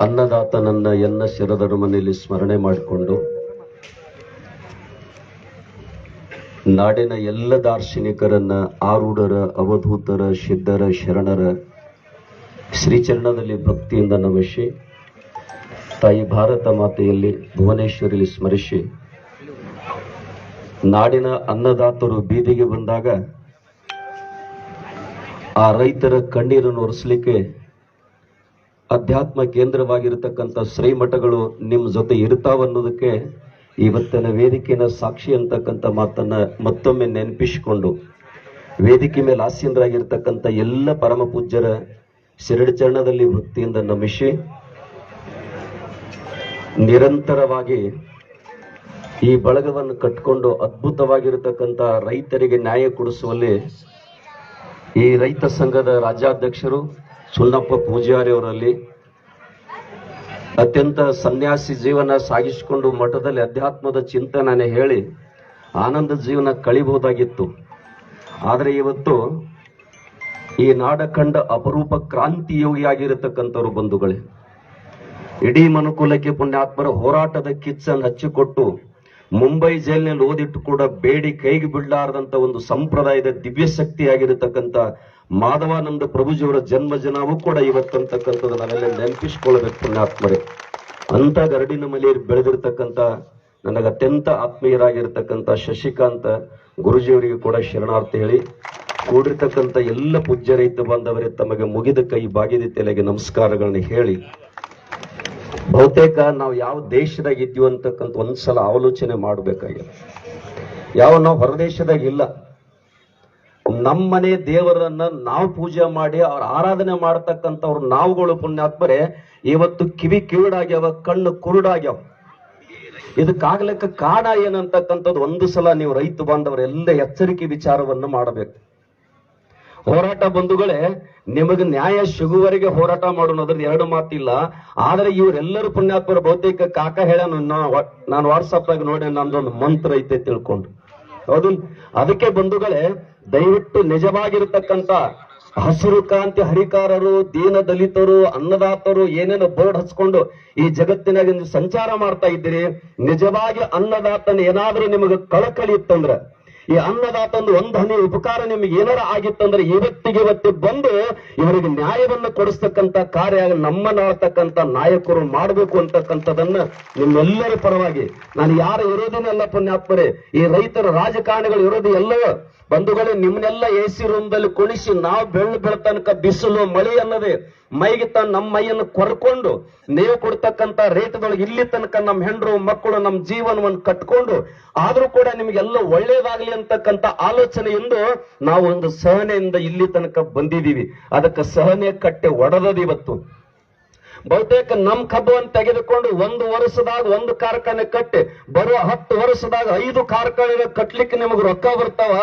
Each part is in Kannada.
ಅನ್ನದಾತನನ್ನ ಎನ್ನ ಶಿರದರ ಮನೆಯಲ್ಲಿ ಸ್ಮರಣೆ ಮಾಡಿಕೊಂಡು ನಾಡಿನ ಎಲ್ಲ ದಾರ್ಶನಿಕರನ್ನ, ಆರೂಢರ, ಅವಧೂತರ ಸಿದ್ಧರ ಶರಣರ ಶ್ರೀಚರಣದಲ್ಲಿ ಭಕ್ತಿಯಿಂದ ನಮಿಸಿ, ತಾಯಿ ಭಾರತ ಮಾತೆಯಲ್ಲಿ ಭುವನೇಶ್ವರಿಯಲ್ಲಿ ಸ್ಮರಿಸಿ, ನಾಡಿನ ಅನ್ನದಾತರು ಬೀದಿಗೆ ಬಂದಾಗ ಆ ರೈತರ ಕಣ್ಣೀರನ್ನು ಒರೆಸಲಿಕ್ಕೆ ಅಧ್ಯಾತ್ಮ ಕೇಂದ್ರವಾಗಿರತಕ್ಕಂಥ ಶ್ರೀಮಠಗಳು ನಿಮ್ಮ ಜೊತೆ ಇರ್ತಾವನ್ನೋದಕ್ಕೆ ಇವತ್ತಿನ ವೇದಿಕೆಯ ಸಾಕ್ಷಿ ಅಂತಕ್ಕಂಥ ಮಾತನ್ನು ಮತ್ತೊಮ್ಮೆ ನೆನಪಿಸಿಕೊಂಡು ವೇದಿಕೆ ಮೇಲೆ ಆಸೀನರಾಗಿರ್ತಕ್ಕಂಥ ಎಲ್ಲ ಪರಮ ಪೂಜ್ಯರ ಶಿರಡಿ ಚರಣದಲ್ಲಿ ಭಕ್ತಿಯಿಂದ ನಮಿಸಿ ನಿರಂತರವಾಗಿ ಈ ಬಳಗವನ್ನು ಕಟ್ಕೊಂಡು ಅದ್ಭುತವಾಗಿರತಕ್ಕಂಥ ರೈತರಿಗೆ ನ್ಯಾಯ ಕೊಡಿಸುವಲ್ಲಿ ಈ ರೈತ ಸಂಘದ ರಾಜ್ಯಾಧ್ಯಕ್ಷರು ಸುನ್ನಪ್ಪ ಪೂಜಾರಿ ಅವರಲ್ಲಿ ಅತ್ಯಂತ ಸನ್ಯಾಸಿ ಜೀವನ ಸಾಗಿಸಿಕೊಂಡು ಮಠದಲ್ಲಿ ಅಧ್ಯಾತ್ಮದ ಚಿಂತನೆ ಹೇಳಿ ಆನಂದ ಜೀವನ ಕಳಿಬಹುದಾಗಿತ್ತು. ಆದರೆ ಇವತ್ತು ಈ ನಾಡ ಅಪರೂಪ ಕ್ರಾಂತಿ ಯೋಗಿಯಾಗಿರತಕ್ಕಂಥವ್ರು ಬಂಧುಗಳೇ. ಇಡೀ ಮನುಕುಲಕ್ಕೆ ಪುಣ್ಯಾತ್ಮರ ಹೋರಾಟದ ಕಿಚ್ಚನ್ನು ಹಚ್ಚಿಕೊಟ್ಟು ಮುಂಬೈ ಜೈಲಿನಲ್ಲಿ ಓದಿಟ್ಟು ಕೂಡ ಬೇಡಿ ಕೈಗೆ ಬಿಡಲಾರದಂತ ಒಂದು ಸಂಪ್ರದಾಯದ ದಿವ್ಯ ಶಕ್ತಿಯಾಗಿರತಕ್ಕಂತ ಮಾಧವಾನಂದ ಪ್ರಭುಜಿಯವರ ಜನ್ಮ ಜನವೂ ಕೂಡ ಇವತ್ತಂತಕ್ಕಂಥದ್ದು ನಾವೆಲ್ಲ ನೆನಪಿಸ್ಕೊಳ್ಬೇಕು ಪುಣ್ಯಾತ್ಮರೇ. ಅಂತ ಗರಡಿನ ಮಲೆಯಲ್ಲಿ ಬೆಳೆದಿರ್ತಕ್ಕಂಥ ನನಗೆ ಅತ್ಯಂತ ಆತ್ಮೀಯರಾಗಿರ್ತಕ್ಕಂಥ ಶಶಿಕಾಂತ ಗುರುಜಿಯವರಿಗೆ ಕೂಡ ಶರಣಾರ್ಥಿ ಹೇಳಿ, ಕೂಡಿರ್ತಕ್ಕಂಥ ಎಲ್ಲ ಪೂಜ್ಯ ರೈತ ಬಾಂಧವರೇ ತಮಗೆ ಮುಗಿದ ಕೈ ಬಾಗಿದ ತಲೆಗೆ ನಮಸ್ಕಾರಗಳನ್ನು ಹೇಳಿ, ಬಹುತೇಕ ನಾವು ಯಾವ ದೇಶದಾಗ ಇದ್ವಿ ಅಂತಕ್ಕಂಥ ಒಂದ್ಸಲ ಆಲೋಚನೆ ಮಾಡಬೇಕಾಗಿದೆ. ಯಾವ ನಾವು ಹೊರದೇಶದಾಗ ಇಲ್ಲ ನಮ್ಮನೆ ದೇವರನ್ನ ನಾವು ಪೂಜೆ ಮಾಡಿ ಅವ್ರ ಆರಾಧನೆ ಮಾಡ್ತಕ್ಕಂಥವ್ರು ನಾವುಗಳು ಪುಣ್ಯಾತ್ಮರೆ, ಇವತ್ತು ಕಿವಿ ಕಿವಿಡಾಗ್ಯಾವ, ಕಣ್ಣು ಕುರುಡಾಗ್ಯಾವ. ಇದಕ್ಕಾಗ್ಲಿಕ್ಕೆ ಕಾರಣ ಏನಂತಕ್ಕಂಥದ್ದು ಒಂದು ಸಲ ನೀವು ರೈತ ಬಾಂಧವರೆಲ್ಲ ಎಚ್ಚರಿಕೆ ವಿಚಾರವನ್ನು ಮಾಡಬೇಕು. ಹೋರಾಟ ಬಂಧುಗಳೇ, ನಿಮಗೆ ನ್ಯಾಯ ಸಿಗುವವರೆಗೆ ಹೋರಾಟ ಮಾಡೋಣದ್ರಲ್ಲಿ ಎರಡು ಮಾತಿಲ್ಲ. ಆದ್ರೆ ಇವರೆಲ್ಲರೂ ಪುಣ್ಯಾತ್ಮರ ಬಹುತೇಕ ಕಾಕ ಹೇಳ ನಾನು ವಾಟ್ಸಪ್ ಆಗಿ ನೋಡಿ ನಂದೊಂದು ಮಂತ್ರ ಐತೆ ತಿಳ್ಕೊಂಡು. ಹೌದು, ಅದಕ್ಕೆ ಬಂಧುಗಳೇ ದಯವಿಟ್ಟು ನಿಜವಾಗಿರತಕ್ಕಂತ ಹಸಿರು ಕ್ರಾಂತಿ ಹರಿಕಾರರು, ದೀನ ದಲಿತರು, ಅನ್ನದಾತರು ಏನೇನೋ ಬೋರ್ಡ್ ಹಚ್ಕೊಂಡು ಈ ಜಗತ್ತಿನಾಗ ಸಂಚಾರ ಮಾಡ್ತಾ ಇದ್ದೀರಿ. ನಿಜವಾಗಿ ಅನ್ನದಾತನ ಏನಾದ್ರೂ ನಿಮಗೆ ಕಳಕಳಿ ಇತ್ತಂದ್ರ ಈ ಅನ್ನದಾತಂದು ಒಂದು ಹನಿ ಉಪಕಾರ ನಿಮಗೆ ಏನಾರ ಆಗಿತ್ತಂದ್ರೆ ಇವತ್ತಿಗೆ ಇವತ್ತು ಬಂದು ಇವರಿಗೆ ನ್ಯಾಯವನ್ನು ಕೊಡಿಸ್ತಕ್ಕಂತ ಕಾರ್ಯ ನಮ್ಮನ್ನಾಳ್ತಕ್ಕಂತ ನಾಯಕರು ಮಾಡಬೇಕು ಅಂತಕ್ಕಂಥದನ್ನ ನಿಮ್ಮೆಲ್ಲರ ಪರವಾಗಿ ನಾನು ಯಾರ ಎಲ್ಲ ಪುಣ್ಯಾತ್ಮರೇ, ಈ ರೈತರ ರಾಜಕಾರಣಿಗಳು ಇರೋದು ಎಲ್ಲವೋ. ಬಂಧುಗಳೇ ನಿಮ್ಮನ್ನೆಲ್ಲ ಎಸಿ ಸಿ ರೂಮ್ದಲ್ಲಿ ಕುಣಿಸಿ ನಾವು ಬೆಳ್ಳು ಬೆಳತನಕ ಬಿಸಿಲು, ಮಳೆ ಅನ್ನದೆ. ಮೈಗೆ ತ ನಮ್ಮ ಮೈಯನ್ನು ಕೊರ್ಕೊಂಡು ನೀವು ಕೊಡ್ತಕ್ಕಂತ ರೇಟ್ದೊಳಗೆ ಇಲ್ಲಿ ತನಕ ನಮ್ಮ ಹೆಂಡರು, ಮಕ್ಕಳು, ನಮ್ಮ ಜೀವನವನ್ನು ಕಟ್ಕೊಂಡು, ಆದ್ರೂ ಕೂಡ ನಿಮಗೆಲ್ಲ ಒಳ್ಳೇದಾಗ್ಲಿ ಅಂತಕ್ಕಂತ ಆಲೋಚನೆಯಿಂದ ನಾವು ಒಂದು ಸಹನೆಯಿಂದ ಇಲ್ಲಿ ತನಕ ಬಂದಿದೀವಿ ಅದಕ್ಕೆ ಸಹನೆ ಕಟ್ಟೆ ಒಡೆದದ ಇವತ್ತು. ಬಹುತೇಕ ನಮ್ ಕಬ್ಬವನ್ನು ತೆಗೆದುಕೊಂಡು ಒಂದು ವರ್ಷದಾಗ ಒಂದು ಕಾರ್ಖಾನೆ ಕಟ್ಟಿ, ಬರುವ ಹತ್ತು ವರ್ಷದಾಗ ಐದು ಕಾರ್ಖಾನೆ ಕಟ್ಲಿಕ್ಕೆ ನಿಮಗೆ ರೊಕ್ಕ ಬರ್ತಾವ?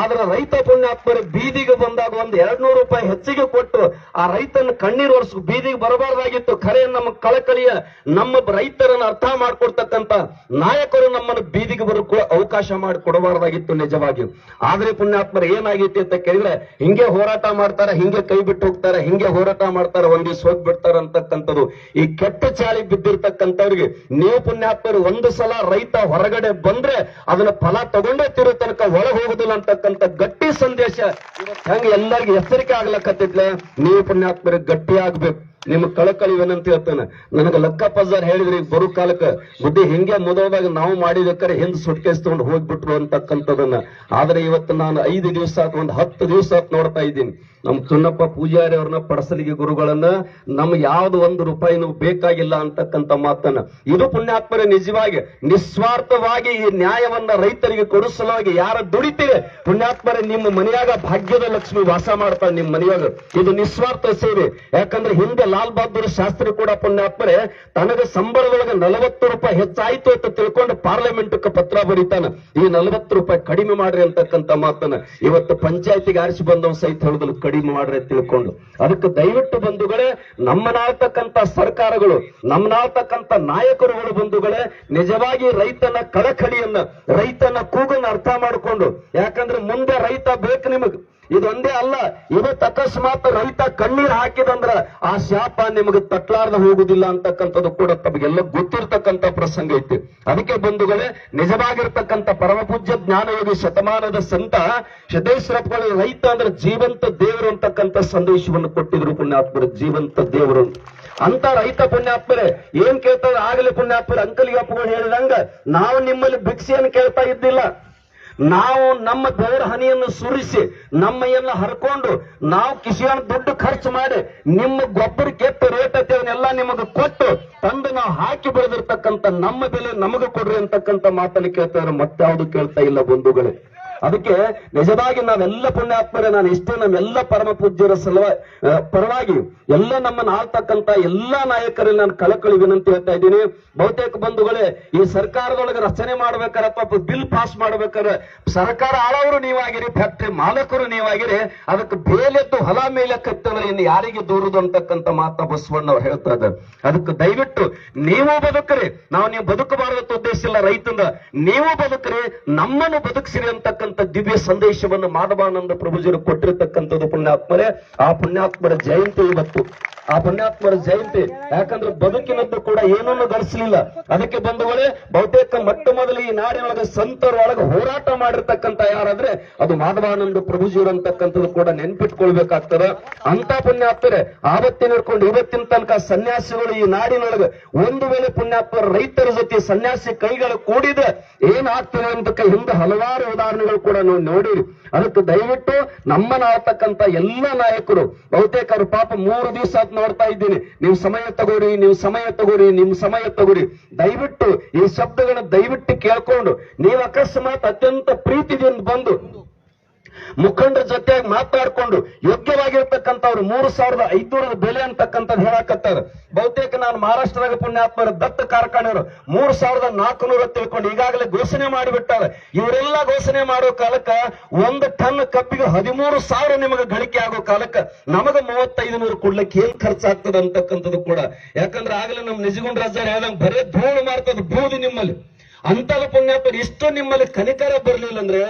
ಆದ್ರೆ ರೈತ ಪುಣ್ಯಾತ್ಮರ ಬೀದಿಗೆ ಬಂದಾಗ ಒಂದು ಎರಡ್ ನೂರು ರೂಪಾಯಿ ಹೆಚ್ಚಿಗೆ ಕೊಟ್ಟು ಆ ರೈತನ ಕಣ್ಣೀರು ವರ್ಷ ಬೀದಿಗೆ ಬರಬಾರ್ದಾಗಿತ್ತು. ಖರೆ ನಮ್ಮ ಕಳಕಳಿಯ ನಮ್ಮ ರೈತರನ್ನ ಅರ್ಥ ಮಾಡ್ಕೊಡ್ತಕ್ಕಂತ ನಾಯಕರು ನಮ್ಮನ್ನು ಬೀದಿಗೆ ಬರ ಅವಕಾಶ ಮಾಡಿ ಕೊಡಬಾರ್ದಾಗಿತ್ತು ನಿಜವಾಗಿ ಆದ್ರೆ ಪುಣ್ಯಾತ್ಮರ ಏನಾಗೈತಿ ಅಂತ ಕೇಳಿದ್ರೆ, ಹಿಂಗೆ ಹೋರಾಟ ಮಾಡ್ತಾರೆ, ಹಿಂಗೆ ಕೈ ಬಿಟ್ಟು ಹೋಗ್ತಾರೆ, ಹಿಂಗೆ ಹೋರಾಟ ಮಾಡ್ತಾರೆ, ಒಂದಿವ್ಸ ಹೋಗ್ಬಿಡ್ತಾರೆ ಹೋಗ್ಬಿಡ್ತಾರೆ ಅಂತಕ್ಕಂಥದ್ದು ಈ ಕೆಟ್ಟ ಚಾಳಿ ಬಿದ್ದಿರ್ತಕ್ಕಂಥವ್ರಿಗೆ ನೀವು ಪುಣ್ಯಾತ್ಮರು ಒಂದು ಸಲ ರೈತ ಹೊರಗಡೆ ಬಂದ್ರೆ ಅದನ್ನ ಫಲ ತಗೊಂಡೇ ತಿರು ತನಕ ಒಳ ಹೋಗುದಿಲ್ಲ ಅಂತಕ್ಕಂಥ ಗಟ್ಟಿ ಸಂದೇಶ ಹೆಂಗ ಎಲ್ಲರಿಗೆ ಎಚ್ಚರಿಕೆ ಆಗ್ಲಕ್ಕತ್ತಿದ್ಲೆ ನೀವು ಪುಣ್ಯಾತ್ಮರು ಗಟ್ಟಿ ಆಗ್ಬೇಕು. ನಿಮ್ ಕಳಕಳಿ ಏನಂತ ಹೇಳ್ತಾನೆ. ನನಗೆ ಲಕ್ಕ ಪಜಾರ್ ಹೇಳಿದ್ರಿ, ಬರೋ ಕಾಲಕ್ಕೆ ಬುದ್ಧಿ ಹಿಂಗೆ ಮೊದಲಾಗ ನಾವು ಮಾಡಿದಕ್ಕರೆ ಹಿಂದ್ ಸುಟ್ಕೇಸ್ ತಗೊಂಡು ಹೋಗ್ಬಿಟ್ರು ಅಂತಕ್ಕಂಥದನ್ನ. ಆದ್ರೆ ಇವತ್ತು ನಾನು ಐದು ದಿವಸ ಒಂದು ಹತ್ತು ದಿವಸ ನೋಡ್ತಾ ಇದ್ದೀನಿ. ನಮ್ ಚುನ್ನಪ್ಪ ಪೂಜಾರಿ ಅವ್ರನ್ನ ಪಡಸಲಿಗೆ ಗುರುಗಳನ್ನ ನಮ್ಗೆ ಯಾವ್ದು ಒಂದು ರೂಪಾಯಿನೂ ಬೇಕಾಗಿಲ್ಲ ಅಂತಕ್ಕಂತ ಮಾತನ್ನ. ಇದು ಪುಣ್ಯಾತ್ಮರೇ ನಿಜವಾಗಿ ನಿಸ್ವಾರ್ಥವಾಗಿ ಈ ನ್ಯಾಯವನ್ನ ರೈತರಿಗೆ ಕೊಡಿಸಲಾಗಿ ಯಾರ ದುಡಿತೀರಿ? ಪುಣ್ಯಾತ್ಮರೇ, ನಿಮ್ಮ ಮನೆಯಾಗ ಭಾಗ್ಯದ ಲಕ್ಷ್ಮಿ ವಾಸ ಮಾಡ್ತಾಳೆ ನಿಮ್ಮ ಮನೆಯಾಗ. ಇದು ನಿಸ್ವಾರ್ಥ ಸೇವೆ ಯಾಕಂದ್ರೆ ಹಿಂದೆ ಲಾಲ್ ಬಹದ್ದೂರ್ ಶಾಸ್ತ್ರಿ ಕೂಡ ಪುಣ್ಯಾತ್ಮರೇ, ತನಗ ಸಂಬಳದೊಳಗೆ ನಲವತ್ತು ರೂಪಾಯಿ ಹೆಚ್ಚಾಯ್ತು ಅಂತ ತಿಳ್ಕೊಂಡು ಪಾರ್ಲಿಮೆಂಟ್ ಪತ್ರ ಬರೀತಾನ. ಈ ನಲವತ್ತು ರೂಪಾಯಿ ಕಡಿಮೆ ಮಾಡ್ರಿ ಅಂತಕ್ಕಂತ ಮಾತನ್ನ ಇವತ್ತು ಪಂಚಾಯತಿಗೆ ಆರಿಸಿ ಬಂದವ್ ಸಹಿತ ಹೇಳಿದ್ರು ಕಡಿಮೆ ಮಾಡ್ರಿ ತಿಳ್ಕೊಂಡು. ಅದಕ್ಕೆ ದಯವಿಟ್ಟು ಬಂಧುಗಳೇ ನಮ್ಮನಾಳ್ತಕ್ಕಂಥ ಸರ್ಕಾರಗಳು ನಮ್ಮನಾಳ್ತಕ್ಕಂತ ನಾಯಕರುಗಳು ಬಂಧುಗಳೇ, ನಿಜವಾಗಿ ರೈತನ ಕಳಕಳಿಯನ್ನ, ರೈತನ ಕೂಗನ್ನ ಅರ್ಥ ಮಾಡಿಕೊಂಡು, ಯಾಕಂದ್ರೆ ಮುಂದೆ ರೈತ ಬೇಕು ನಿಮಗ್. ಇದೊಂದೇ ಅಲ್ಲ, ಇವತ್ತು ಅಕಸ್ಮಾತ್ ರೈತ ಕಣ್ಣೀರ್ ಹಾಕಿದಂದ್ರ ಆ ಶಾಪ ನಿಮಗೆ ತಟ್ಲಾರ್ದ ಹೋಗುದಿಲ್ಲ ಅಂತಕ್ಕಂಥದ್ದು ಕೂಡ ತಮಗೆಲ್ಲ ಗೊತ್ತಿರ್ತಕ್ಕಂಥ ಪ್ರಸಂಗ ಐತಿ. ಅದಕ್ಕೆ ಬಂಧುಗಳೇ, ನಿಜವಾಗಿರ್ತಕ್ಕಂಥ ಪರಮಪೂಜ್ಯ ಜ್ಞಾನಯೋಗಿ ಶತಮಾನದ ಸಂತ ಸಿದ್ದೇಶ್ವರಪ್ಪಗಳು ರೈತ ಅಂದ್ರೆ ಜೀವಂತ ದೇವರು ಅಂತಕ್ಕಂಥ ಸಂದೇಶವನ್ನು ಕೊಟ್ಟಿದ್ರು ಪುಣ್ಯಾತ್ಮರು, ಜೀವಂತ ದೇವರು. ಅಂತ ರೈತ ಪುಣ್ಯಾತ್ಮರೇ, ಏನ್ ಕೇಳ್ತಾರೆ ಆಗಲೇ ಪುಣ್ಯಾತ್ಮರ, ಅಂಕಲಿಗೆ ಅಪ್ಪಗಳು ಹೇಳಿದಂಗ, ನಾವು ನಿಮ್ಮಲ್ಲಿ ಭಿಕ್ಷೆಯನ್ನು ಕೇಳ್ತಾ ಇದ್ದಿಲ್ಲ. ನಾವು ನಮ್ಮ ಬೆವರ ಹನಿಯನ್ನು ಸುರಿಸಿ, ನಮ್ಮ ಎಲ್ಲ ಹರ್ಕೊಂಡು, ನಾವು ಕಿಸಿಯನ್ನ ದುಡ್ಡು ಖರ್ಚು ಮಾಡಿ, ನಿಮ್ಮ ಗೊಬ್ಬರ ಕೆಟ್ಟ ರೇಟ್ ಅದನ್ನೆಲ್ಲ ನಿಮಗೆ ಕೊಟ್ಟು ತಂದು ನಾವು ಹಾಕಿ ಬೆಳೆದಿರ್ತಕ್ಕಂಥ ನಮ್ಮ ಬೆಲೆ ನಮಗೆ ಕೊಡ್ರಿ ಅಂತಕ್ಕಂಥ ಮಾತನ್ನು ಮತ್ತೆ ಮತ್ತಾವುದು ಕೇಳ್ತಾ ಇಲ್ಲ ಬಂಧುಗಳೇ. ಅದಕ್ಕೆ ನಿಜವಾಗಿ ನಾವೆಲ್ಲ ಪುಣ್ಯಾತ್ಮರೇ, ನಾನು ಇಷ್ಟೇ ನಮ್ಮೆಲ್ಲ ಪರಮ ಪೂಜ್ಯರ ಸಲುವ ಪರವಾಗಿ ಎಲ್ಲ ನಮ್ಮನ್ನ ಆಳ್ತಕ್ಕಂತ ಎಲ್ಲಾ ನಾಯಕರಲ್ಲಿ ನಾನು ಕಳಕಳಿ ವಿನಂತಿ ಹೇಳ್ತಾ ಇದ್ದೀನಿ. ಬಹುತೇಕ ಬಂಧುಗಳೇ, ಈ ಸರ್ಕಾರದೊಳಗೆ ರಚನೆ ಮಾಡ್ಬೇಕಾರೆ ಅಥವಾ ಬಿಲ್ ಪಾಸ್ ಮಾಡ್ಬೇಕಾದ್ರೆ ಸರ್ಕಾರ ಆಳವರು ನೀವಾಗಿರಿ, ಫ್ಯಾಕ್ಟ್ರಿ ಮಾಲಕರು ನೀವಾಗಿರಿ, ಅದಕ್ಕೆ ಬೇಲೆದ್ದು ಹೊಲ ಮೇಲೆ ಕತ್ತವರು ಇನ್ನು ಯಾರಿಗೆ ದೂರದು ಅಂತಕ್ಕಂಥ ಮಾತ ಬಸವಣ್ಣ ಅವ್ರು ಹೇಳ್ತಾ ಇದ್ದಾರೆ. ಅದಕ್ಕೆ ದಯವಿಟ್ಟು ನೀವು ಬದುಕರಿ. ನಾವು ನೀವು ಬದುಕಬಾರದ ಉದ್ದೇಶ ಇಲ್ಲ ರೈತಂದ. ನೀವು ಬದುಕರಿ, ನಮ್ಮನ್ನು ಬದುಕಿಸಿರಿ ಅಂತಕ್ಕಂಥ ದಿವ್ಯ ಸಂದೇಶವನ್ನು ಮಾಧವಾನಂದ ಪ್ರಭುಜರು ಕೊಟ್ಟಿರತಕ್ಕಂಥದ್ದು ಪುಣ್ಯಾತ್ಮರೇ. ಆ ಪುಣ್ಯಾತ್ಮರ ಜಯಂತಿ ಇವತ್ತು. ಆ ಪುಣ್ಯಾತ್ಮರ ಜಯಂತಿ ಯಾಕಂದ್ರೆ ಬದುಕಿನದ್ದು ಕೂಡ ಏನನ್ನು ಗಳಿಸಲಿಲ್ಲ ಅದಕ್ಕೆ ಬಂದವಳೆ ಬಹುತೇಕ ಮೊಟ್ಟ ಮೊದಲು ಈ ನಾಡಿನೊಳಗೆ ಸಂತರೊಳಗೆ ಹೋರಾಟ ಮಾಡಿರ್ತಕ್ಕಂಥ ಯಾರಾದ್ರೆ, ಅದು ಮಾಧವಾನಂದ ಪ್ರಭುಜಿಯವರು ಅಂತಕ್ಕಂಥದ್ದು ಕೂಡ ನೆನ್ಪಿಟ್ಕೊಳ್ಬೇಕಾಗ್ತದೆ. ಅಂತ ಪುಣ್ಯಾತ್ಮರೇ, ಆವತ್ತಿನ ಹಿಡ್ಕೊಂಡು ಇವತ್ತಿನ ತನಕ ಸನ್ಯಾಸಿಗಳು ಈ ನಾಡಿನೊಳಗೆ ಒಂದು ವೇಳೆ ಪುಣ್ಯಾತ್ಮರ ರೈತರ ಜೊತೆ ಸನ್ಯಾಸಿ ಕೈಗಳು ಕೂಡಿದ್ರೆ ಏನಾಗ್ತದೆ ಅಂತ ಹಿಂದೆ ಹಲವಾರು ಉದಾಹರಣೆಗಳು ಕೂಡ ನಾವು ನೋಡಿರಿ. ಅದಕ್ಕೆ ದಯವಿಟ್ಟು ನಮ್ಮನ್ನಾಗ್ತಕ್ಕಂಥ ಎಲ್ಲ ನಾಯಕರು, ಬಹುತೇಕ ಪಾಪ ಮೂರು ದಿವಸ ನೋಡ್ತಾ ಇದ್ದೀನಿ. ನೀವು ಸಮಯ ತಗೋರಿ, ನೀವು ಸಮಯ ತಗೋರಿ ನಿಮ್ ಸಮಯ ತಗೋರಿ. ದಯವಿಟ್ಟು ಈ ಶಬ್ದಗಳನ್ನ ದಯವಿಟ್ಟು ಕೇಳ್ಕೊಂಡು, ನೀವು ಅಕಸ್ಮಾತ್ ಅತ್ಯಂತ ಪ್ರೀತಿದಿಂದ ಬಂದು ಮುಖಂಡರ ಜೊತೆ ಮಾತಾಡ್ಕೊಂಡು ಯೋಗ್ಯವಾಗಿರ್ತಕ್ಕಂಥವ್ರು ಮೂರು ಸಾವಿರದ ಐದುನೂರದ ಬೆಲೆ ಅಂತಕ್ಕಂಥದ್ದು ಹೇಳಕತ್ತಾರ. ಬಹುತೇಕ ನಾನು ಮಹಾರಾಷ್ಟ್ರದಾಗ ಪುಣ್ಯಾತ್ಮರ ದತ್ತ ಕಾರ್ಖಾನೆಯವರು ಮೂರು ಸಾವಿರದ ನಾಲ್ಕುನೂರ ತಿಳ್ಕೊಂಡು ಈಗಾಗಲೇ ಘೋಷಣೆ ಮಾಡಿಬಿಟ್ಟಾರೆ. ಇವರೆಲ್ಲ ಘೋಷಣೆ ಮಾಡೋ ಕಾಲಕ್ಕ ಒಂದು ಟನ್ ಕಬ್ಬಿಗೆ ಹದಿಮೂರು ಸಾವಿರ ನಿಮಗೆ ಗಳಿಕೆ ಆಗೋ ಕಾಲಕ್ಕ ನಮಗ ಮೂವತ್ತೈದು ನೂರು ಕೊಡ್ಲಿಕ್ಕೆ ಏನ್ ಖರ್ಚಾಗ್ತದೆ ಅಂತಕ್ಕಂಥದ್ದು ಕೂಡ. ಯಾಕಂದ್ರೆ ಆಗಲೇ ನಮ್ಮ ನಿಜಗುಂಡ್ ರಾಜ ಹೇಳ್ದಂಗೆ ಬರೇ ಧೂಳು ಮಾಡ್ತದ ಬೂದಿ ನಿಮ್ಮಲ್ಲಿ. ಅಂತದ ಪುಣ್ಯಾತ್ಮರು ಇಷ್ಟು ನಿಮ್ಮಲ್ಲಿ ಕನಿಕರ ಬರಲಿಲ್ಲ ಅಂದ್ರೆ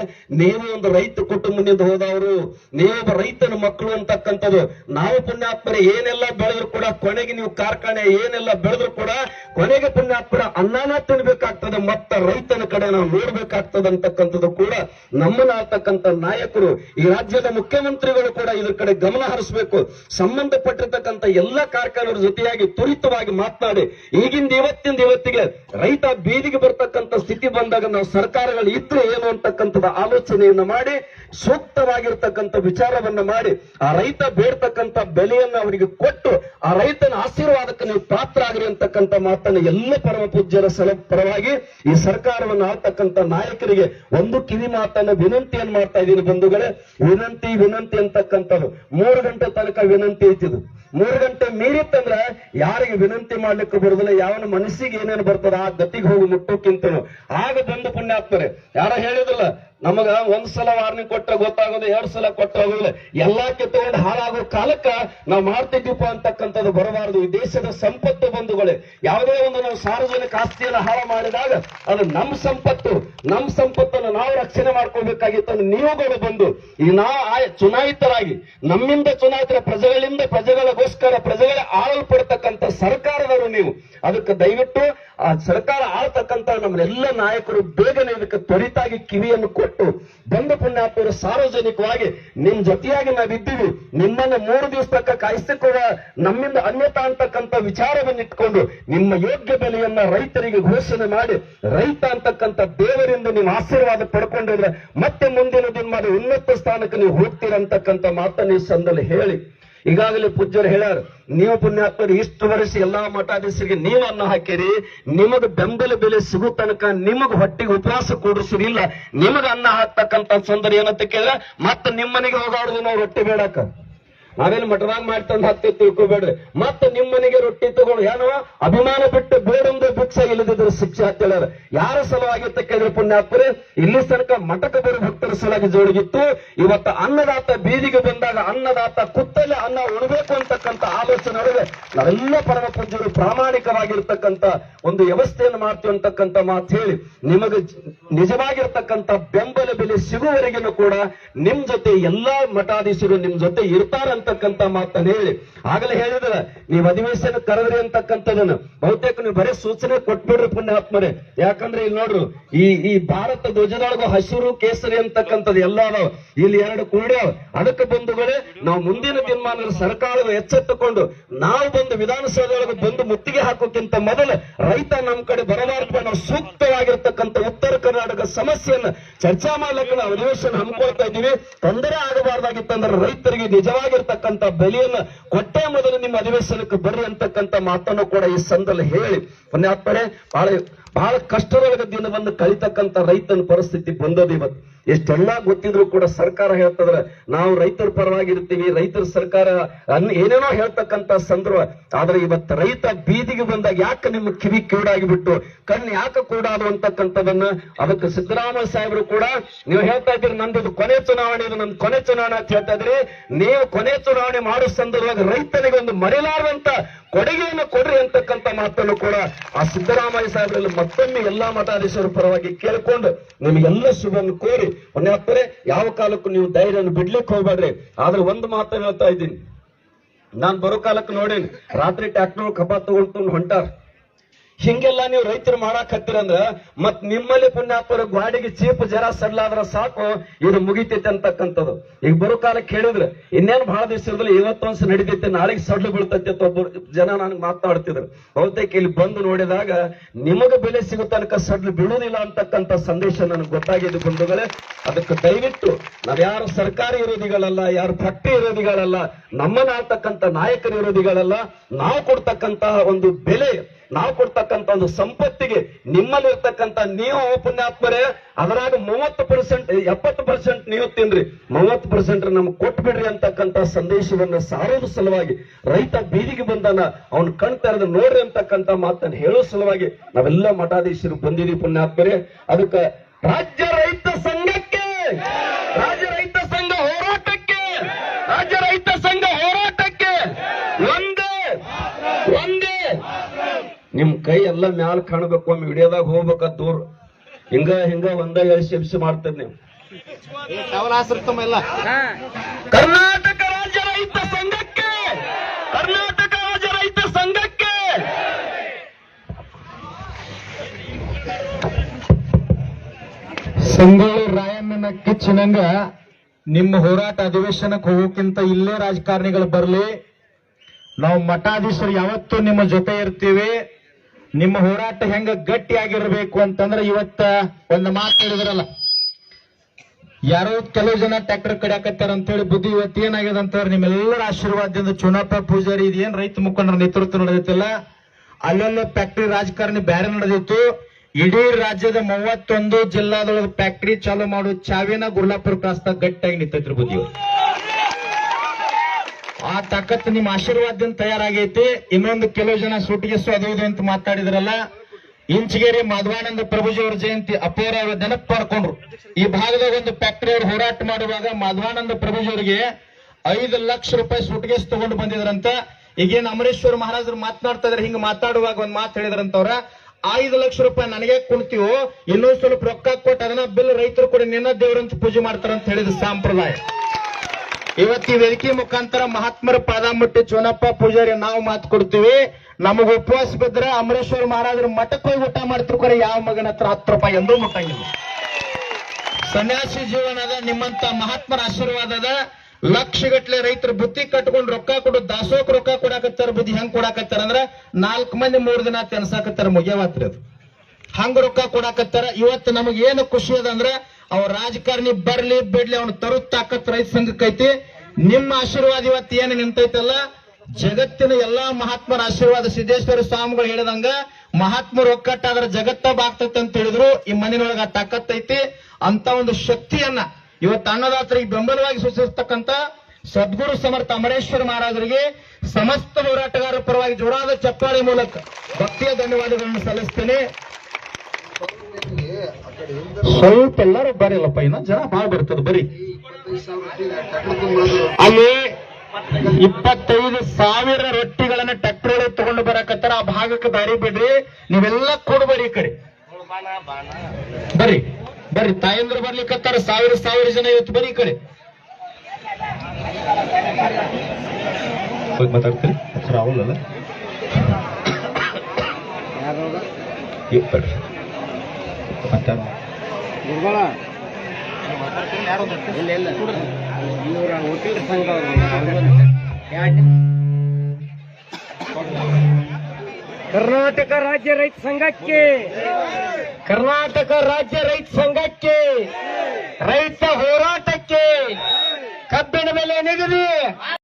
ನೀವು ಒಂದು ರೈತ ಕುಟುಂಬದಿಂದ ಹೋದವರು, ನೀವೊಬ್ಬ ರೈತನ ಮಕ್ಕಳು ಅಂತಕ್ಕಂಥದ್ದು. ನಾವು ಪುಣ್ಯಾತ್ಮರ, ಏನೆಲ್ಲ ಬೆಳೆದ್ರು ಕೂಡ ಕೊನೆಗೆ ನೀವು ಕಾರ್ಖಾನೆ, ಏನೆಲ್ಲ ಬೆಳೆದ್ರು ಕೂಡ ಕೊನೆಗೆ ಪುಣ್ಯಾತ್ಮರ ಅನ್ನಾನ ತಿನ್ಬೇಕಾಗ್ತದೆ. ಮತ್ತ ರೈತನ ಕಡೆ ನಾವು ನೋಡ್ಬೇಕಾಗ್ತದೆ ಅಂತಕ್ಕಂಥದ್ದು ಕೂಡ ನಮ್ಮನ್ನ ಆಳ್ತಕ್ಕಂಥ ನಾಯಕರು, ಈ ರಾಜ್ಯದ ಮುಖ್ಯಮಂತ್ರಿಗಳು ಕೂಡ ಇದ್ರ ಕಡೆ ಗಮನ ಹರಿಸಬೇಕು. ಸಂಬಂಧಪಟ್ಟಿರ್ತಕ್ಕಂಥ ಎಲ್ಲ ಕಾರ್ಖಾನೆಗಳ ಜೊತೆಯಾಗಿ ತ್ವರಿತವಾಗಿ ಮಾತನಾಡಿ, ಈಗಿಂದ ಇವತ್ತಿಂದ ಇವತ್ತಿಗೆ ರೈತ ಬೀದಿಗೆ ಬರ್ತಕ್ಕಂಥ ಸ್ಥಿತಿ ಬಂದಾಗ ನಾವು ಸರ್ಕಾರಗಳು ಇದ್ರೆ ಏನು ಅಂತಕ್ಕಂಥದ್ದು ಆಲೋಚನೆಯನ್ನ ಮಾಡಿ, ಸೂಕ್ತವಾಗಿರ್ತಕ್ಕಂಥ ವಿಚಾರವನ್ನ ಮಾಡಿ, ಆ ರೈತ ಬೇಡ್ತಕ್ಕಂಥ ಬೆಲೆಯನ್ನು ಅವರಿಗೆ ಕೊಟ್ಟು, ಆ ರೈತನ ಆಶೀರ್ವಾದಕ್ಕೆ ನೀವು ಪಾತ್ರ ಆಗ್ರಿ ಅಂತಕ್ಕಂಥ ಮಾತನ್ನು ಎಲ್ಲ ಪರಮ ಪೂಜ್ಯರ ಸಲ, ಪರವಾಗಿ ಈ ಸರ್ಕಾರವನ್ನು ಆಳ್ತಕ್ಕಂಥ ನಾಯಕರಿಗೆ ಒಂದು ಕಿವಿ ಮಾತನ್ನ ವಿನಂತಿಯನ್ನು ಮಾಡ್ತಾ ಇದ್ದೀನಿ ಬಂಧುಗಳೇ, ವಿನಂತಿ ವಿನಂತಿ ಅಂತಕ್ಕಂಥದ್ದು. ಮೂರು ಗಂಟೆ ತನಕ ವಿನಂತಿ ಐತಿದು. ಮೂರು ಗಂಟೆ ಮೀರಿತ್ತಂದ್ರ ಯಾರಿಗೆ ವಿನಂತಿ ಮಾಡ್ಲಿಕ್ಕೆ ಬರುದಿಲ್ಲ, ಯಾವನ ಮನಸ್ಸಿಗೆ ಏನೇನು ಬರ್ತದ ಆ ಗತಿಗೆ ಹೋಗಿ ಮುಟ್ಟೋಕ್ಕಿಂತನು. ಆಗ ಬಂದು ಆಗ್ತಾರೆ ಯಾರ ಹೇಳಿದಿಲ್ಲ ನಮಗ ಒಂದ್ ಸಲ ವಾರ್ನಿಂಗ್ ಕೊಟ್ಟ ಗೊತ್ತಾಗೋದು, ಎರಡ್ ಸಲ ಕೊಟ್ಟ ಹೋಗೋದು ಎಲ್ಲಾ ಕಿತ್ಕೊಂಡು ಹಾಳಾಗೋ ಕಾಲಕ್ಕ ನಾವು ಮಾಡ್ತಿದ್ದೀಪ ಅಂತಕ್ಕಂಥದ್ದು ಬರಬಾರದು. ಈ ದೇಶದ ಸಂಪತ್ತು ಬಂಧುಗಳೇ, ಯಾವುದೇ ಒಂದು ನಾವು ಸಾರ್ವಜನಿಕ ಆಸ್ತಿಯನ್ನು ಹಾಳು ಮಾಡಿದಾಗ ಅದು ನಮ್ಮ ಸಂಪತ್ತು. ನಮ್ಮ ಸಂಪತ್ತನ್ನು ನಾವು ರಕ್ಷಣೆ ಮಾಡ್ಕೋಬೇಕಾಗಿತ್ತು ನೀವುಗಳು ಬಂದು ಈ ನಾ ಚುನಾಯಿತರಾಗಿ, ನಮ್ಮಿಂದ ಚುನಾಯಿತರ ಪ್ರಜೆಗಳಿಂದ, ಪ್ರಜೆಗಳಿಗೋಸ್ಕರ ಪ್ರಜೆಗಳ ಆಳಲ್ಪಡ್ತಕ್ಕಂಥ ಸರ್ಕಾರದವರು ನೀವು. ಅದಕ್ಕೆ ದಯವಿಟ್ಟು ಆ ಸರ್ಕಾರ ಆಳ್ತಕ್ಕಂಥ ನಮ್ಮೆಲ್ಲ ನಾಯಕರು ಬೇಗನೆ ಇದಕ್ಕೆ ತ್ವರಿತಾಗಿ ಕಿವಿಯನ್ನು ಕೊಟ್ಟು ಬಂದ ಪುಣ್ಯಾತ್ಮರು ಸಾರ್ವಜನಿಕವಾಗಿ ನಿಮ್ ಜೊತೆಯಾಗಿ ನಾವಿದ್ದೀವಿ. ನಿಮ್ಮನ್ನ ಮೂರು ದಿವಸ ತಕ್ಕ ಕಾಯಿಸಿಕೊಳ್ಳ ನಮ್ಮಿಂದ ಅನ್ಯತಾ ಅಂತಕ್ಕಂಥ ವಿಚಾರವನ್ನು ಇಟ್ಕೊಂಡು ನಿಮ್ಮ ಯೋಗ್ಯ ಬೆಲೆಯನ್ನ ರೈತರಿಗೆ ಘೋಷಣೆ ಮಾಡಿ, ರೈತ ಅಂತಕ್ಕಂಥ ದೇವರಿಂದ ನೀವು ಆಶೀರ್ವಾದ ಪಡ್ಕೊಂಡಿದ್ರೆ ಮತ್ತೆ ಮುಂದಿನ ದಿನಮಾನ ಉನ್ನತ ಸ್ಥಾನಕ್ಕೆ ನೀವು ಹೋಗ್ತೀರಂತಕ್ಕಂಥ ಮಾತನ್ನು ಈ ಸಂದಲ್ಲಿ ಹೇಳಿ. ಈಗಾಗಲೇ ಪೂಜ್ಯರು ಹೇಳ್ಯಾರ, ನೀವು ಪುಣ್ಯಾತ್ಮರು ಇಷ್ಟು ವರ್ಷ ಎಲ್ಲಾ ಮಠಾಧೀಶರಿಗೆ ನೀವು ಅನ್ನ ಹಾಕಿರಿ, ನಿಮಗ ಬೆಂಬಲ ಬೆಲೆ ಸಿಗೋ ತನಕ ನಿಮಗ ಹೊಟ್ಟಿಗೆ ಉಪವಾಸ ಕೂಡಿಸ್ರಿ ಇಲ್ಲ ನಿಮಗ ಅನ್ನ ಹಾಕ್ತಕ್ಕಂತ ಸಂದರ್ಭ ಏನಂತ ಕೇಳ ಮತ್ತೆ ನಿಮ್ಮನೆಗೆ ಹೋಗಾಡುದು ನಾವು ರೊಟ್ಟಿ ಬೇಡಕ ನಾವೇನು ಮಾಡಿ ಮಾಡ್ತಂದ್ ಹಾಕ್ತಿವಿ ತಿಳ್ಕೊಬೇಡ್ರಿ. ಮತ್ತೆ ನಿಮ್ಮ ಮನೆಗೆ ರೊಟ್ಟಿ ತಗೊಂಡು ಏನೋ ಅಭಿಮಾನ ಬಿಟ್ಟು ಬೇಡೊಂದು ಭಿಕ್ಷೆ ಇಲ್ಲದಿದ್ರೆ ಶಿಕ್ಷೆ ಅಂತೇಳ್ಯಾರ ಯಾರ ಸಲುವಾಗಿ ಕೇಳಿದ್ರೆ ಪುಣ್ಯಾತ್ಮರೇ, ಇಲ್ಲಿ ತನಕ ಮಠಕ್ಕೆ ಬರೋ ಭಕ್ತರ ಸಲುವಾಗಿ ಜೋಡಿಗಿತ್ತು. ಇವತ್ತು ಅನ್ನದಾತ ಬೀದಿಗೆ ಬಂದಾಗ ಅನ್ನದಾತ ಕುತ್ತಲೆ ಅನ್ನ ಉಣಬೇಕು ಅಂತಕ್ಕಂಥ ಆಲೋಚನೆ ನಡುವೆ ನಾವೆಲ್ಲ ಪರಮ ಪೂಜ್ಯರು ಪ್ರಾಮಾಣಿಕವಾಗಿರ್ತಕ್ಕಂಥ ಒಂದು ವ್ಯವಸ್ಥೆಯನ್ನು ಮಾಡ್ತೀವಿ ಅಂತಕ್ಕಂಥ ಮಾತು ಹೇಳಿ, ನಿಮಗೆ ನಿಜವಾಗಿರ್ತಕ್ಕಂಥ ಬೆಂಬಲ ಬೆಲೆ ಸಿಗುವವರೆಗೂ ಕೂಡ ನಿಮ್ ಜೊತೆ ಎಲ್ಲಾ ಮಠಾಧೀಶರು ನಿಮ್ ಜೊತೆ ಇರ್ತಾರಂತಕ್ಕಂಥ ಮಾತನ್ನ ಹೇಳಿ. ಆಗಲೇ ಹೇಳಿದ್ರ, ನೀವು ಅಧಿವೇಶನ ಕರೆದ್ರಿ ಅಂತಕ್ಕಂಥದನ್ನ ಬಹುತೇಕ ನೀವು ಬರೀ ಸೂಚನೆ ಕೊಟ್ಬಿಡ್ರಿ ಪುಣ್ಯಾತ್ಮರೇ. ಯಾಕಂದ್ರೆ ಇಲ್ಲಿ ನೋಡ್ರು, ಈ ಈ ಭಾರತ ಧ್ವಜದೊಳಗು ಹಸಿರು ಕೇಸರಿ ಅಂತಕ್ಕಂಥದ್ದು ಎಲ್ಲ ಅದಾವ. ಇಲ್ಲಿ ಎರಡು ಕುರುಡ್ಯಾವ ಅದಕ್ಕೆ ಬಂಧುಗಳೇ, ನಾವು ಮುಂದಿನ ದಿನಮಾನದ ಸರ್ಕಾರದ ಎಚ್ಚೆತ್ತುಕೊಂಡು ನಾವು ಬಂದು ವಿಧಾನಸೌಧದೊಳಗೆ ಬಂದು ಮುತ್ತಿಗೆ ಹಾಕೋಕ್ಕಿಂತ ಮೊದಲು ರೈತ ನಮ್ಮ ಕಡೆ ಬರಬಾರ್ದು ನಾವು ಸೂಕ್ತವಾಗಿರ್ತಕ್ಕಂಥ ಉತ್ತರ ಕರ್ನಾಟಕ ಸಮಸ್ಯೆಯನ್ನ ಚರ್ಚಾ ಮಾಡ್ಲಿಕ್ಕೆ ನಾವು ಅಧಿವೇಶನ ಹಮ್ಮಿಕೊಳ್ತಾ ಇದ್ದೀವಿ. ತೊಂದರೆ ಆಗಬಾರ್ದಾಗಿತ್ತಂದ್ರೆ ರೈತರಿಗೆ ನಿಜವಾಗಿರ್ತಕ್ಕಂಥ ಬೆಲೆಯನ್ನು ಕೊಟ್ಟೆ ಮೊದಲು ನಿಮ್ಮ ಅಧಿವೇಶನಕ್ಕೆ ಬರ್ರಿ ಅಂತಕ್ಕಂಥ ಮಾತನ್ನು ಕೂಡ ಈ ಸಂದಲ್ಲಿ ಹೇಳಿ. ಪುಣ್ಯಾತ್ಮರೇ ಬಹಳ ಬಹಳ ಕಷ್ಟದೊಳಗೆ ದಿನವನ್ನು ಕಲಿತಕ್ಕಂತ ರೈತನ ಪರಿಸ್ಥಿತಿ ಬಂದದ ಇವತ್ತು. ಎಷ್ಟೆಲ್ಲ ಗೊತ್ತಿದ್ರು ಕೂಡ ಸರ್ಕಾರ ಹೇಳ್ತದ್ರ ನಾವು ರೈತರ ಪರವಾಗಿರ್ತೀವಿ, ರೈತರ ಸರ್ಕಾರ ಏನೇನೋ ಹೇಳ್ತಕ್ಕಂತ ಸಂದರ್ಭ. ಆದ್ರೆ ಇವತ್ತು ರೈತ ಬೀದಿಗೆ ಬಂದಾಗ ಯಾಕೆ ನಿಮ್ಮ ಕಿವಿ ಕಿವಿಡಾಗಿ ಬಿಟ್ಟು ಕಣ್ಣು ಯಾಕೆ ಕೂಡ ಅಂತಕ್ಕಂಥದನ್ನ ಅದಕ್ಕೆ ಸಿದ್ದರಾಮಯ್ಯ ಸಾಹೇಬರು ಕೂಡ ನೀವು ಹೇಳ್ತಾ ಇದ್ದೀರಿ ನಂದು ಕೊನೆ ಚುನಾವಣೆ ಇದು, ನನ್ನ ಕೊನೆ ಚುನಾವಣೆ ಅಂತ ಹೇಳ್ತಾ ಇದ್ರಿ ನೀವು ಕೊನೆ ಚುನಾವಣೆ ಮಾಡೋ ಸಂದರ್ಭದಾಗ ರೈತನಿಗೆ ಒಂದು ಮರೆಯಲಾರದಂತ ಕೊಡುಗೆಯನ್ನು ಕೊಡ್ರಿ ಅಂತಕ್ಕಂಥ ಮಾತನ್ನು ಕೂಡ ಆ ಸಿದ್ದರಾಮಯ್ಯ ಸಾಹೇಬರಲ್ಲಿ ಮತ್ತೊಮ್ಮೆ ಎಲ್ಲಾ ಮಠಾಧೀಶರ ಪರವಾಗಿ ಕೇಳಿಕೊಂಡು ನಿಮಗೆಲ್ಲ ಶುಭವನ್ನು ಕೋರಿ ಒಂದೇ ಯಾವ ಕಾಲಕ್ಕೂ ನೀವು ಧೈರ್ಯವನ್ನು ಬಿಡ್ಲಿಕ್ಕೆ ಹೋಗ್ಬೇಡ್ರಿ. ಆದ್ರೆ ಒಂದು ಮಾತು ಹೇಳ್ತಾ ಇದ್ದೀನಿ. ನಾನ್ ಬರೋ ಕಾಲಕ್ಕೆ ನೋಡೇನಿ. ರಾತ್ರಿ ಟ್ಯಾಕ್ಟರ್ ಕಬ್ಬ ತಗೊಂಡು ಹೊಂಟಾರ. ಹಿಂಗೆಲ್ಲ ನೀವು ರೈತರು ಮಾಡಾಕ್ ಹತ್ತಿರಂದ್ರ ಮತ್ ನಿಮ್ಮಲ್ಲಿ ಪುಣ್ಯಾತ್ಮರು ಗ್ವಾಡಿಗೆ ಚೀಪ್ ಜರ ಸಡ್ಲಾದ್ರ ಸಾಕು, ಇದು ಮುಗಿತೈತೆ ಅಂತಕ್ಕಂಥದ್ದು. ಈಗ ಬರೋ ಕಾಲಕ್ಕೆ ಹೇಳಿದ್ರೆ ಇನ್ನೇನು ಬಹಳ ದಿವಸದಲ್ಲಿ ಇವತ್ತೊಂದ್ಸ ನಡೀತೈತೆ, ನಾಳೆಗೆ ಸಡ್ಲು ಬೀಳ್ತೈತೆ ಅಂತ ಜನ ನನಗೆ ಮಾತಾಡ್ತಿದ್ರು. ಬಹುತೇಕ ಇಲ್ಲಿ ಬಂದು ನೋಡಿದಾಗ, ನಿಮಗ ಬೆಲೆ ಸಿಗೋ ತನಕ ಸಡ್ಲು ಬೀಳುವುದಿಲ್ಲ ಅಂತಕ್ಕಂಥ ಸಂದೇಶ ನನಗೆ ಗೊತ್ತಾಗಿದೆ ಬಂಧುಗಳೇ. ಅದಕ್ಕೆ ದಯವಿಟ್ಟು ನಾವ್ಯಾರು ಸರ್ಕಾರಿ ವಿರೋಧಿಗಳಲ್ಲ, ಯಾರು ಭಕ್ತಿ ವಿರೋಧಿಗಳಲ್ಲ ನಮ್ಮನ್ನ ಆಳ್ತಕ್ಕಂಥ ನಾಯಕರ ವಿರೋಧಿಗಳಲ್ಲ, ನಾವು ಕೊಡ್ತಕ್ಕಂತಹ ಒಂದು ಬೆಲೆ ನಾವು ಕೊಡ್ತಕ್ಕಂತ ಒಂದು ಸಂಪತ್ತಿಗೆ ನಿಮ್ಮಲ್ಲಿ ಇರ್ತಕ್ಕಂತ ನೀವು ಪುಣ್ಯಾತ್ಮರೇ ಅದರಾಗ ಮೂವತ್ತು ಪರ್ಸೆಂಟ್ ಎಪ್ಪತ್ತು ಪರ್ಸೆಂಟ್ ನೀವು ತಿನ್ರಿ. ಮೂವತ್ತು ಪರ್ಸೆಂಟ್ ನಮ್ಗೆ ಕೊಟ್ಬಿಡ್ರಿ ಅಂತಕ್ಕಂಥ ಸಂದೇಶವನ್ನ ಸಾರೋದು ಸಲುವಾಗಿ ರೈತ ಬೀದಿಗೆ ಬಂದಾನ, ಅವನ್ ಕಣ್ ತೆರೆದು ನೋಡ್ರಿ ಅಂತಕ್ಕಂಥ ಮಾತನ್ನ ಹೇಳೋ ಸಲುವಾಗಿ ನಾವೆಲ್ಲ ಮಠಾಧೀಶರು ಬಂದಿದೀವಿ ಪುಣ್ಯಾತ್ಮರೇ ಅದಕ್ಕೆ ರಾಜ್ಯ ರೈತ ಸಂಘಕ್ಕೆ, ರಾಜ್ಯ ರೈತ ಸಂಘ ಹೋರಾಟಕ್ಕೆ ರಾಜ್ಯ ರೈತ ಸಂಘ ಹೋರಾಟಕ್ಕೆ ಒಂದೇ ಒಂದೇ ನಿಮ್ ಕೈ ಎಲ್ಲ ಮ್ಯಾಲ ಕಾಣಬೇಕು ಒಮ್ಮೆ ವಿಡಿಯೋದಾಗ ಹೋಗ್ಬೇಕ ದೂರ. ಹಿಂಗ ಹಿಂಗ ಒಂದ ಎಳ್ಸಿ ಎಬ್ಸಿ ಮಾಡ್ತೇನೆ ನೀವು. ಕರ್ನಾಟಕ ರಾಜ್ಯ ರೈತ ಸಂಘಕ್ಕೆ ಕರ್ನಾಟಕ ರಾಜ್ಯ ರೈತ ಸಂಘಕ್ಕೆ. ಸಂಗೊಳ್ಳಿ ರಾಯಣ್ಣನ ಕಿಚ್ಚಿನಂಗ ನಿಮ್ಮ ಹೋರಾಟ ಅಧಿವೇಶನಕ್ಕೆ ಹೋಗೋಕ್ಕಿಂತ ಇಲ್ಲೇ ರಾಜಕಾರಣಿಗಳು ಬರಲಿ. ನಾವು ಮಠಾಧೀಶರು ಯಾವತ್ತೂ ನಿಮ್ಮ ಜೊತೆ ಇರ್ತೀವಿ. ನಿಮ್ಮ ಹೋರಾಟ ಹೆಂಗ ಗಟ್ಟಿಯಾಗಿರ್ಬೇಕು ಅಂತಂದ್ರೆ ಇವತ್ತ ಒಂದು ಮಾತು ಹೇಳಿದ್ರಲ್ಲ. ಯಾರೋ ಕೆಲವು ಜನ ಟ್ರ್ಯಾಕ್ಟರ್ ಕಡಿಯಾಕತ್ತಾರ ಅಂತ ಹೇಳಿ ಬುದ್ಧಿ ಇವತ್ತು ಏನಾಗಿದೆ ಅಂತಂದ್ರೆ ನಿಮ್ಮೆಲ್ಲರ ಆಶೀರ್ವಾದದಿಂದ ಚುನಾಪ ಪೂಜಾರಿ ಇದೇನ್ ರೈತ ಮುಖಂಡರ ನೇತೃತ್ವ ನಡೆದಿತ್ತಲ್ಲ. ಅಲ್ಲೆಲ್ಲ ಫ್ಯಾಕ್ಟರಿ ರಾಜಕಾರಣಿ ಬ್ಯಾರೆ ನಡೆದಿತ್ತು. ಇಡೀ ರಾಜ್ಯದ ಮೂವತ್ತೊಂದು ಜಿಲ್ಲಾದೊಳಗೆ ಫ್ಯಾಕ್ಟರಿ ಚಾಲು ಮಾಡೋ ಚಾವಿನ ಗುರ್ಲಾಪುರ ಕ್ರಾಸ್ದಾಗ ಗಟ್ಟಿಯಾಗಿ ನಿಂತೈತ್ರಿ ಬುದ್ಧಿ ಆ ತಾಕತ್ತು ನಿಮ್ಮ ಆಶೀರ್ವಾದದಿಂದ ತಯಾರಾಗೈತಿ. ಇನ್ನೊಂದು ಕೆಲವು ಜನ ಸುಟ್ಟಿಗೆಸು ಅದು ಇದು ಅಂತ ಮಾತಾಡಿದ್ರಲ್ಲ ಇಂಚಗೇರಿ ಮಾಧವಾನಂದ ಪ್ರಭುಜಿಯವರ ಜಯಂತಿ ಅವರ ನೆನಪು ಮಾಡ್ಕೊಂಡ್ರು ಈ ಭಾಗದಾಗ ಒಂದು ಫ್ಯಾಕ್ಟರಿ ಅವರು ಹೋರಾಟ ಮಾಡುವಾಗ ಮಾಧವಾನಂದ ಪ್ರಭುಜಿಯವರಿಗೆ ಐದು ಲಕ್ಷ ರೂಪಾಯಿ ಸುಟ್ಗೇಸ್ ತಗೊಂಡು ಬಂದಿದ್ರಂತ. ಈಗೇನು ಅಮರೇಶ್ವರ ಮಹಾರಾಜರು ಮಾತನಾಡ್ತಾ ಇದ್ರೆ, ಹಿಂಗ ಮಾತಾಡುವಾಗ ಒಂದ್ ಮಾತು ಹೇಳಿದ್ರಂತವ್ರ ಐದು ಲಕ್ಷ ರೂಪಾಯಿ ನನಗೆ ಕುಣ್ತೀವೋ, ಇನ್ನೊಂದ್ ಸ್ವಲ್ಪ ರೊಕ್ಕ ಕೊಟ್ಟು ಅದನ್ನ ಬಿಲ್ ರೈತರು ಕೂಡ, ನಿನ್ನ ದೇವರಂತ ಪೂಜೆ ಮಾಡ್ತಾರಂತ ಹೇಳಿದ ಸಂಪ್ರದಾಯ. ಇವತ್ತು ವೇದಿಕೆ ಮುಖಾಂತರ ಮಹಾತ್ಮರ ಪಾದ ಮುಟ್ಟಿ ಚೋನಪ್ಪ ಪೂಜಾರಿ ನಾವು ಮಾತು ಕೊಡ್ತೀವಿ. ನಮಗ ಉಪವಾಸ ಬಿದ್ರೆ ಅಮರೇಶ್ವರ ಮಹಾರಾಜರ ಮಠಕ್ಕೆ ಹೋಗಿ ಊಟ ಮಾಡ್ತಿರ್ತಾರೆ ಯಾವ ಮಗನ ಹತ್ರ ಹತ್ತು ರೂಪಾಯಿ ಎಂದೂ ಮುಟ್ಟಂಗಿಲ್ಲ. ಸನ್ಯಾಸಿ ಜೀವನದ ನಿಮ್ಮಂತ ಮಹಾತ್ಮರ ಆಶೀರ್ವಾದದ ಲಕ್ಷಗಟ್ಲೆ ರೈತರು ಬುತ್ತಿ ಕಟ್ಕೊಂಡು ರೊಕ್ಕ ಕೊಡು, ದಾಸೋಕ್ ರೊಕ್ಕ ಕೊಡಾಕತ್ತಾರ, ಬುದ್ಧಿ ಹೆಂಗ್ ಕೊಡಾಕತ್ತಾರ ಅಂದ್ರ ನಾಲ್ಕು ಮಂದಿ ಮೂರ್ ದಿನ ತೆನ್ಸಾಕತ್ತಾರ ಮುಗಿಯವಾತ್ರಿ ಅದು. ಹಂಗ ರೊಕ್ಕ ಕೊಡಾಕತ್ತಾರ. ಇವತ್ತು ನಮಗೆ ಏನು ಖುಷಿ ಅದ ಅಂದ್ರ ಅವ ರಾಜಕಾರಣಿ ಬರ್ಲಿ ಬಿಡ್ಲಿ ಅವ್ನ ತರು ತಾಕತ್ ರೈತ ಸಂಘಕ್ಕೈತಿ ನಿಮ್ಮ ಆಶೀರ್ವಾದ ಇವತ್ತು ಏನು ನಿಂತೈತಲ್ಲ? ಜಗತ್ತಿನ ಎಲ್ಲಾ ಮಹಾತ್ಮರ ಆಶೀರ್ವಾದ ಸಿದ್ದೇಶ್ವರ ಸ್ವಾಮಿಗಳು ಹೇಳಿದಂಗ ಮಹಾತ್ಮರು ಒಕ್ಕಟ್ಟಾದ್ರ ಜಗತ್ತ ಬಾಗ್ತೈತೆ ಅಂತ ಹೇಳಿದ್ರು. ಈ ಮನೆಯೊಳಗ ತಾಕತ್ ಐತಿ. ಅಂತ ಒಂದು ಶಕ್ತಿಯನ್ನ ಇವತ್ತು ಅನ್ನದಾತರಿಗೆ ಬೆಂಬಲವಾಗಿ ಸೂಚಿಸ್ತಕ್ಕಂತ ಸದ್ಗುರು ಸಮರ್ಥ ಅಮರೇಶ್ವರ ಮಹಾರಾಜರಿಗೆ ಸಮಸ್ತ ಹೋರಾಟಗಾರರ ಪರವಾಗಿ ಜೋರಾದ ಚಪ್ಪಾಳೆ ಮೂಲಕ ಭಕ್ತಿಯ ಧನ್ಯವಾದಗಳನ್ನು ಸಲ್ಲಿಸ್ತೇನೆ. ಸ್ವಲ್ಪ ಎಲ್ಲರೂ ಬರೀಲಪ್ಪ ಇನ್ನ ಜನ ಬಾಳ ಬರ್ತದೆ, ಬರೀ. ಅಲ್ಲಿ ಇಪ್ಪತ್ತೈದು ಸಾವಿರ ರೊಟ್ಟಿಗಳನ್ನ ಟ್ರ್ಯಾಕ್ಟರ್ ತಗೊಂಡು ಬರಕತ್ತಾರ, ಆ ಭಾಗಕ್ಕೆ ದಾರಿ ಬಿಡ್ರಿ, ನೀವೆಲ್ಲ ಕೊಡು ಈ ಕಡೆ. ಬರ್ರಿ ಬರ್ರಿ ತಾಯಂದ್ರು ಬರ್ಲಿಕ್ಕತ್ತಾರ ಸಾವಿರ ಸಾವಿರ ಜನ ಇವತ್ತು ಬರೀ ಈ ಕಡೆ. ಮಾತಾಡ್ತೀರಿ ರಾಹುಲ್ ಬರ್ರಿ ಕರ್ನಾಟಕ ರಾಜ್ಯ ರೈತ ಸಂಘಕ್ಕೆ. ಕರ್ನಾಟಕ ರಾಜ್ಯ ರೈತ ಸಂಘಕ್ಕೆ. ರೈತ ಹೋರಾಟಕ್ಕೆ ಕಬ್ಬಿನ ಬೆಲೆ ನಿಗದಿ.